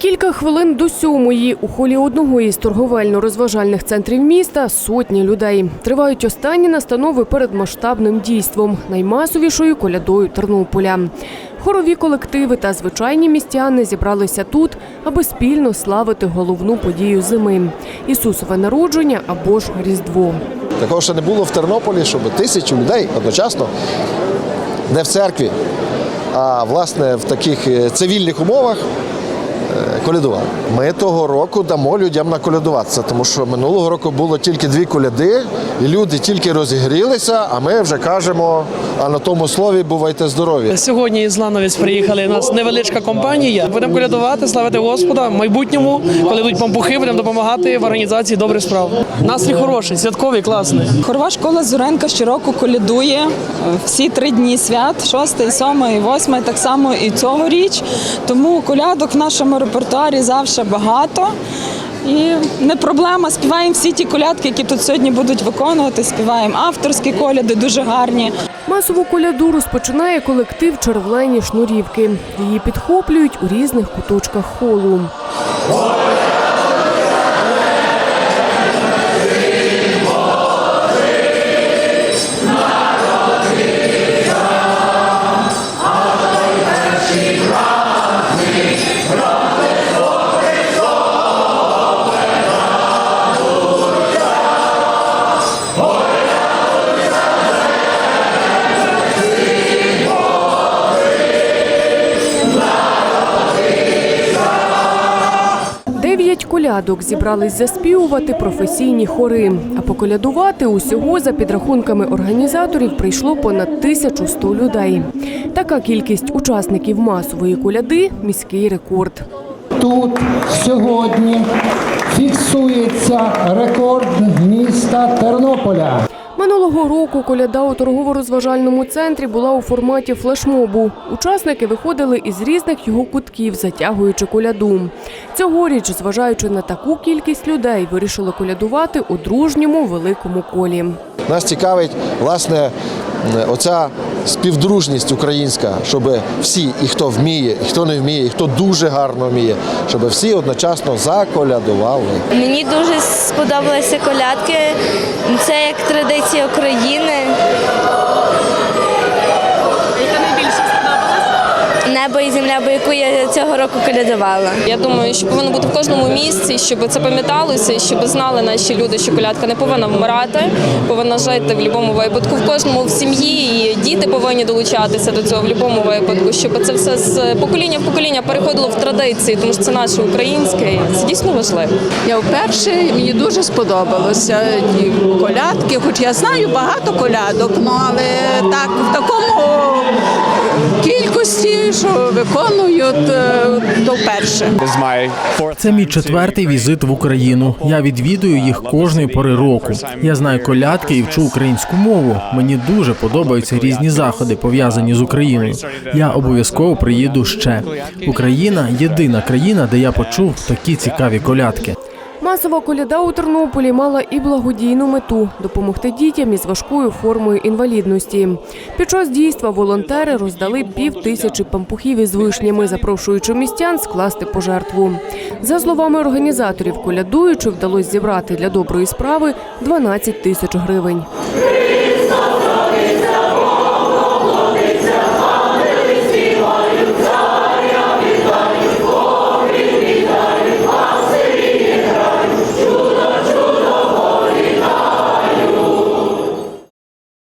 Кілька хвилин до сьомої у холі одного із торговельно-розважальних центрів міста сотні людей. Тривають останні настанови перед масштабним дійством, наймасовішою колядою Тернополя. Хорові колективи та звичайні містяни зібралися тут, аби спільно славити головну подію зими Ісусове народження або ж Різдво. Такого ще не було в Тернополі, щоб тисячу людей одночасно не в церкві, а власне в таких е, цивільних умовах колядували. Ми того року дамо людям наколядуватися, тому що минулого року було тільки дві коляди, і люди тільки розігрілися, а ми вже кажемо, а на тому слові бувайте здорові. Сьогодні із Лановець приїхали. У нас невеличка компанія. Будемо колядувати, славити Господа. В майбутньому, коли йдуть пампухи, будемо допомагати в організації добрих справ. Настрій хороший, святковий, класний. Хорова школа Зуренка щороку колядує всі три дні свят, 6, 7 і 8, так само і цьогоріч. Тому колядок в нашому репертуарі завжди багато. І не проблема, співаємо всі ті колядки, які тут сьогодні будуть виконувати. Співаємо авторські коляди, дуже гарні. Масову коляду розпочинає колектив Червлені шнурівки. Її підхоплюють у різних куточках холу. Колядок зібрались заспівувати професійні хори. А поколядувати усього за підрахунками організаторів прийшло понад 1100 людей. Така кількість учасників масової коляди міський рекорд. Тут сьогодні фіксується рекорд міста Тернополя. Минулого року коляда у торгово-розважальному центрі була у форматі флешмобу. Учасники виходили із різних його кутків, затягуючи коляду. Цьогоріч, зважаючи на таку кількість людей, вирішили колядувати у дружньому великому колі. Нас цікавить власне оця співдружність українська, щоб всі, і хто вміє, і хто не вміє, і хто дуже гарно вміє, щоб всі одночасно заколядували. Мені дуже сподобалися колядки. Це як традиція України. Небо і земля, бо яку я цього року колядувала. Я думаю, що повинно бути в кожному місці, щоб це пам'яталося, і щоб знали наші люди, що колядка не повинна вмирати, повинна жити в будь-якому випадку. В кожному в сім'ї і діти повинні долучатися до цього в будь-якому випадку, щоб це все з покоління в покоління переходило в традиції, тому що це наше українське. і Це дійсно важливо. Я вперше мені дуже сподобалося ті колядки, хоч я знаю багато колядок, але так в такому кількості, що виконують, е, то вперше. Це мій четвертий візит в Україну. Я відвідую їх кожної пори року. Я знаю колядки і вчу українську мову. Мені дуже подобаються різні заходи, пов'язані з Україною. Я обов'язково приїду ще. Україна єдина країна, де я почув такі цікаві колядки. Масова коляда у Тернополі мала і благодійну мету допомогти дітям із важкою формою інвалідності. Під час дійства волонтери роздали пів тисячі пампухів із вишнями, запрошуючи містян скласти пожертву. За словами організаторів, колядуючи вдалося зібрати для доброї справи 12 тисяч гривень.